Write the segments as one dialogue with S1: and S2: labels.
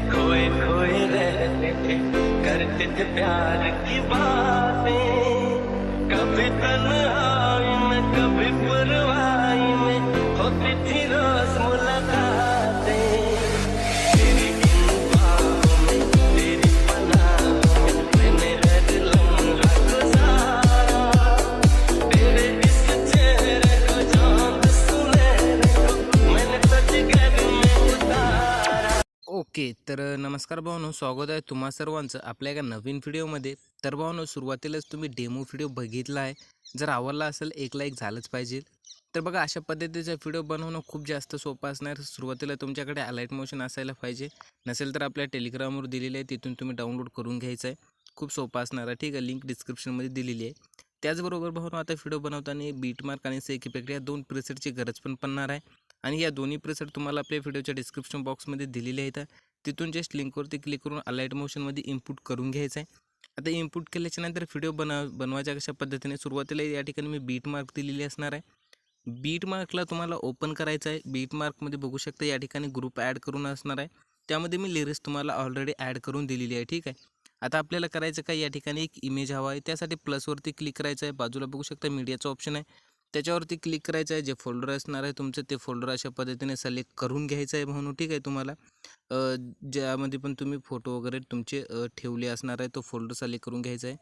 S1: खोए खोए रहते थे करते थे प्यार की बातें। कभी तन्हाई
S2: ओके तर नमस्कार भावानो स्वागत आहे तुम्हा सर्वांचं आपल्या एका नवीन व्हिडिओमध्ये. तर भावानो सुरुवातीलाच तुम्ही डेमो व्हिडिओ बघितला आहे. जर आवडला असेल एक लाईक झालंच पाहिजे. तर बघा अशा पद्धतीचा व्हिडिओ बनवणं खूप जास्त सोपं असणार. सुरुवातीला तुमच्याकडे अलाईट मोशन असायला पाहिजे. नसेल तर आपल्या टेलिग्रामवर दिलेली आहे तिथून तुम्ही डाउनलोड करून घ्यायचं आहे. खूप सोपं असणार आहे ठीक आहे? लिंक डिस्क्रिप्शनमध्ये दिलेली आहे. त्याचबरोबर भावानो आता व्हिडिओ बनवताना बीटमार्क आणि सेक इफेक्ट या दोन प्रेसेटची गरज पण पडणार आहे. आणि या दोन्ही प्रेसेट तुम्हाला आपल्या व्हिडिओच्या डिस्क्रिप्शन बॉक्समध्ये दिलेले आहेत. तिथून जस्ट लिंकवरती क्लिक करून अलाईट मोशनमध्ये इनपुट करून घ्यायचं आहे आता इनपुट केल्याच्यानंतर व्हिडिओ बनव बनवायच्या कशा पद्धतीने? सुरुवातीला या ठिकाणी मी बीट मार्क दिलेली असणार आहे. बीट मार्कला तुम्हाला ओपन करायचं आहे बीट मार्कमध्ये बघू शकता या ठिकाणी ग्रुप ॲड करून असणार आहे. त्यामध्ये मी लिरिक्स तुम्हाला ऑलरेडी ॲड करून दिलेली आहे ठीक आहे? आता आपल्याला करायचं काय? या ठिकाणी एक इमेज हवा आहे. त्यासाठी प्लसवरती क्लिक करायचं आहे. बाजूला बघू शकता मीडियाचं ऑप्शन आहे. त्याच्यावरती क्लिक करायचं आहे. जे फोल्डर असणार आहे तुमचं ते फोल्डर अशा पद्धतीने सिलेक्ट करून घ्यायचं आहे म्हणून ठीक आहे तुम्हाला? ज्यामध्ये पण तुम्ही फोटो वगैरे तुमचे ठेवले असणार आहे तो फोल्डर सिलेक्ट करून घ्यायचा आहे.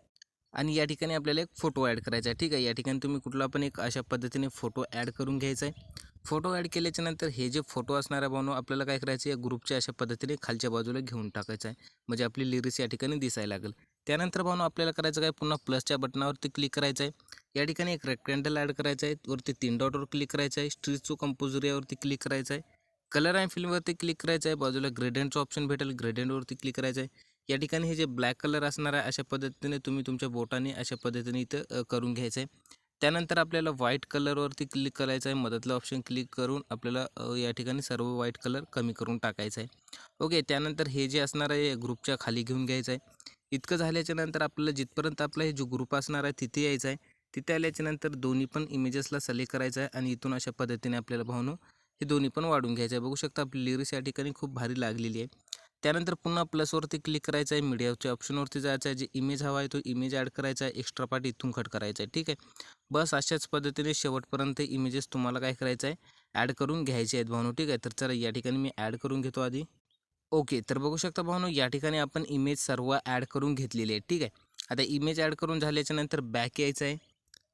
S2: आणि या ठिकाणी आपल्याला एक फोटो ॲड करायचा आहे ठीक आहे? या ठिकाणी तुम्ही कुठला पण एक अशा पद्धतीने फोटो ॲड करून घ्यायचा आहे. फोटो ॲड केल्याच्यानंतर हे जे फोटो असणार आहे बनवून आपल्याला काय करायचं आहे? या ग्रुपच्या अशा पद्धतीने खालच्या बाजूला घेऊन टाकायचं आहे. म्हणजे आपली लिरिक्स या ठिकाणी दिसायला लागेल. त्यानंतर भावनो आपल्याला करायचं काय? पुन्हा प्लसच्या बटनावरती क्लिक करायचं आहे. या ठिकाणी एक रेक्टँडल ॲड करायचं आहे. वरती तीन डॉटवर क्लिक करायचं आहे. स्ट्रीचो कंपोजर यावरती क्लिक करायचं आहे. कलर आणि फिल्मवरती क्लिक करायचं आहे बाजूला ग्रेडेंटचं ऑप्शन भेटेल ग्रेडेंटवरती क्लिक करायचं आहे या ठिकाणी हे जे ब्लॅक कलर असणार आहे अशा पद्धतीने तुम्ही तुमच्या बोटाने अशा पद्धतीने इथं करून घ्यायचं आहे त्यानंतर आपल्याला व्हाईट कलरवरती क्लिक करायचं आहे मदतला ऑप्शन क्लिक करून आपल्याला या ठिकाणी सर्व व्हाईट कलर कमी करून टाकायचं आहे ओके त्यानंतर हे जे असणार आहे ग्रुपच्या खाली घेऊन घ्यायचं आहे इतकं झाल्याच्यानंतर आपल्याला जिथपर्यंत आपला हे जो ग्रुप असणार आहे तिथे यायचं आहे तिथे आल्याच्यानंतर दोन्ही पण इमेजेसला सिलेक्ट करायचं आहे आणि इथून अशा पद्धतीने आपल्याला भावनो हे दोन्ही पण वाढून घ्यायचं आहे. बघू शकता आपली लिरिक्स या ठिकाणी खूप भारी लागलेली आहे. त्यानंतर पुन्हा प्लसवरती क्लिक करायचं आहे. मीडियाच्या ऑप्शनवरती जायचं आहे. जे इमेज हवा आहे तो इमेज ॲड करायचा आहे. एक्स्ट्रा पार्ट इथून कट करायचा आहे. ठीक आहे? बस अशाच पद्धतीने शेवटपर्यंत इमेजेस तुम्हाला काय करायचं आहे? ॲड करून घ्यायचे आहेत भावनो. ठीक आहे? तर चला या ठिकाणी मी ॲड करून घेतो आधी. ओके तर बघू शकता भावनो या ठिकाणी आपण इमेज सर्व ॲड करून घेतलेली आहे. ठीक आहे? आता इमेज ॲड करून झाल्याच्यानंतर बॅक यायचं आहे.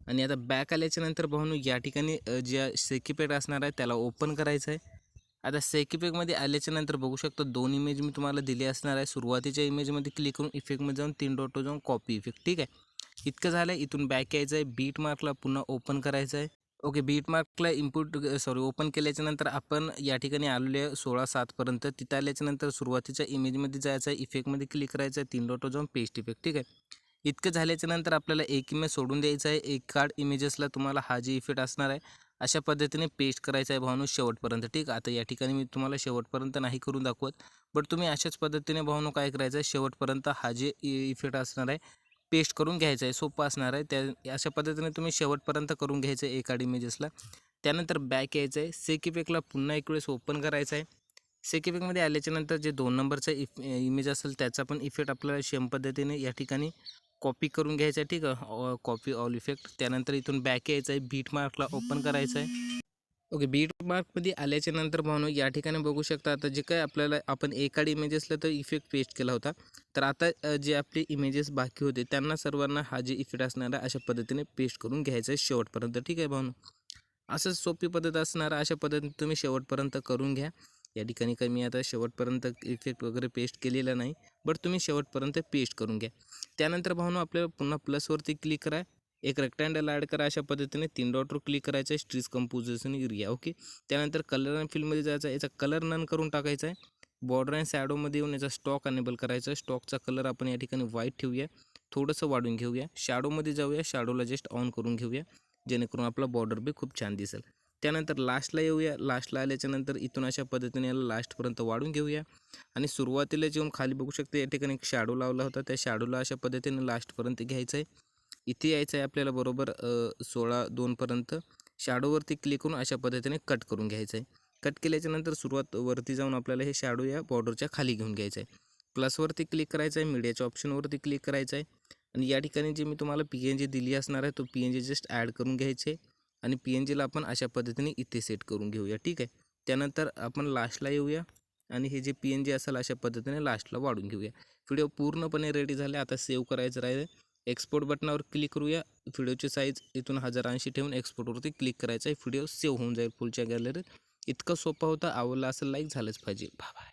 S2: आणि आता बॅक आल्याच्यानंतर भाऊनू या ठिकाणी ज्या सेकीपॅक असणार आहे त्याला ओपन करायचं आहे. आता सेकीपॅकमध्ये आल्याच्यानंतर बघू शकता दोन इमेज मी तुम्हाला दिले असणार आहे. सुरुवातीच्या इमेजमध्ये क्लिक करून इफेक्टमध्ये जाऊन तीन डॉटो जाऊन कॉपी इफेक्ट ठीक आहे? इतकं झालं इथून बॅक यायचं आहे. बीट मार्कला पुन्हा ओपन करायचं आहे. ओके बीट मार्कला इम्पुट सॉरी ओपन केल्याच्यानंतर आपण या ठिकाणी आलेले आहे सोळा सातपर्यंत तिथं आल्याच्यानंतर सुरुवातीच्या इमेजमध्ये जायचं आहे. इफेक्टमध्ये क्लिक करायचं आहे. तीन डॉटो जाऊन पेस्ट इफेक्ट ठीक आहे? इतकं झाल्याच्यानंतर आपल्याला एक इमेज सोडून द्यायचं आहे. एक कार्ड इमेजेसला तुम्हाला हा जे इफेक्ट असणार आहे. अशा पद्धतीने पेस्ट करायचं आहे भावनो शेवटपर्यंत. ठीक आता या ठिकाणी मी तुम्हाला शेवटपर्यंत नाही करून दाखवत. बट तुम्ही अशाच पद्धतीने भावनो काय करायचं आहे? शेवटपर्यंत हा जे e इफेक्ट असणार आहे पेस्ट करून घ्यायचं आहे. सोपं असणार आहे. त्या अशा पद्धतीने तुम्ही शेवटपर्यंत करून घ्यायचं आहे एका इमेजेसला त्यानंतर बॅक यायचं आहे. सेकिपेकला पुन्हा एक वेळेस ओपन करायचं आहे. सेकिपेकमध्ये आल्याच्या आल्याच्यानंतर जे दोन नंबरचा इफ इमेज असेल त्याचा पण इफेक्ट आपल्याला सेम पद्धतीने या ठिकाणी कॉपी करून घ्यायचं आहे ठीक आहे? कॉपी ऑल इफेक्ट त्यानंतर इथून बॅक यायचं आहे बीट मार्कला ओपन करायचं आहे ओके बीट मार्कमध्ये आल्याच्यानंतर भावनो या ठिकाणी बघू शकता आता जे काय आपल्याला आपण एकाड इमेजेसला तर इफेक्ट पेस्ट केला होता. तर आता जे आपले इमेजेस बाकी होते त्यांना सर्वांना हा जे इफेक्ट असणार आहे अशा पद्धतीने पेस्ट करून घ्यायचं आहे शेवटपर्यंत ठीक आहे भावनो? असंच सोपी पद्धत असणार अशा पद्धतीने तुम्ही शेवटपर्यंत करून घ्या. या ठिकाणी काही मी आता शेवटपर्यंत इफेक्ट वगैरे पेस्ट केलेला नाही बट तुम्ही शेवटपर्यंत पेस्ट करून घ्या. त्यानंतर भावना आपल्याला पुन्हा प्लसवरती क्लिक करा. एक रेक्टँडल ॲड करा अशा पद्धतीने. तीन डॉटवर क्लिक करायचं आहे स्ट्रीज कंपोजिशन एरिया ओके त्यानंतर कलर अँड फील्डमध्ये जायचं आहे याचा कलर नन करून टाकायचा आहे. बॉर्डर अँड शॅडोमध्ये येऊन याचा स्टॉक अनेबल करायचा. आहे स्टॉकचा कलर आपण या ठिकाणी व्हाईट ठेवूया. थोडंसं वाढून घेऊया. शॅडोमध्ये जाऊया. शॅडोला जस्ट ऑन करून घेऊया. जेणेकरून आपला बॉर्डर बी खूप छान दिसेल. त्यानंतर लास्टला येऊया. लास्टला आल्याच्यानंतर इथून अशा पद्धतीने याला लास्टपर्यंत वाढून घेऊया. आणि सुरुवातीला जेव्हा खाली बघू शकते या ठिकाणी एक शॅडो लावला होता. त्या शॅडोला अशा पद्धतीने लास्टपर्यंत घ्यायचं आहे इथे यायचं आहे आपल्याला बरोबर सोळा दोनपर्यंत शॅडोवरती क्लिक करून अशा पद्धतीने कट करून घ्यायचं आहे कट केल्याच्यानंतर सुरुवात वरती जाऊन आपल्याला हे शॅडो या बॉर्डरच्या खाली घेऊन घ्यायचं आहे प्लसवरती क्लिक करायचं आहे मीडियाच्या ऑप्शनवरती क्लिक करायचं आहे आणि या ठिकाणी जे मी तुम्हाला पी एन जी दिली असणार आहे तो P N G just add करून घ्यायचे. आहे आणि पी एन जीला आपण अशा पद्धतीने इथे सेट करून घेऊया. ठीक आहे? त्यानंतर आपण लास्टला येऊया आणि हे जे पी एन जी असेल अशा पद्धतीने लास्टला वाढून घेऊया. व्हिडिओ पूर्णपणे रेडी झाले. आता सेव्ह करायचं राहिलं एक्सपोर्ट बटनावर क्लिक करूया. व्हिडिओची साईज इथून हजार ऐंशी ठेवून एक्सपोर्टवरती क्लिक करायचं आहे. व्हिडिओ सेव्ह होऊन जाईल पुढच्या गॅलरीत इतकं सोपं होतं. आवडलं असं लाईक झालंच पाहिजे. बाय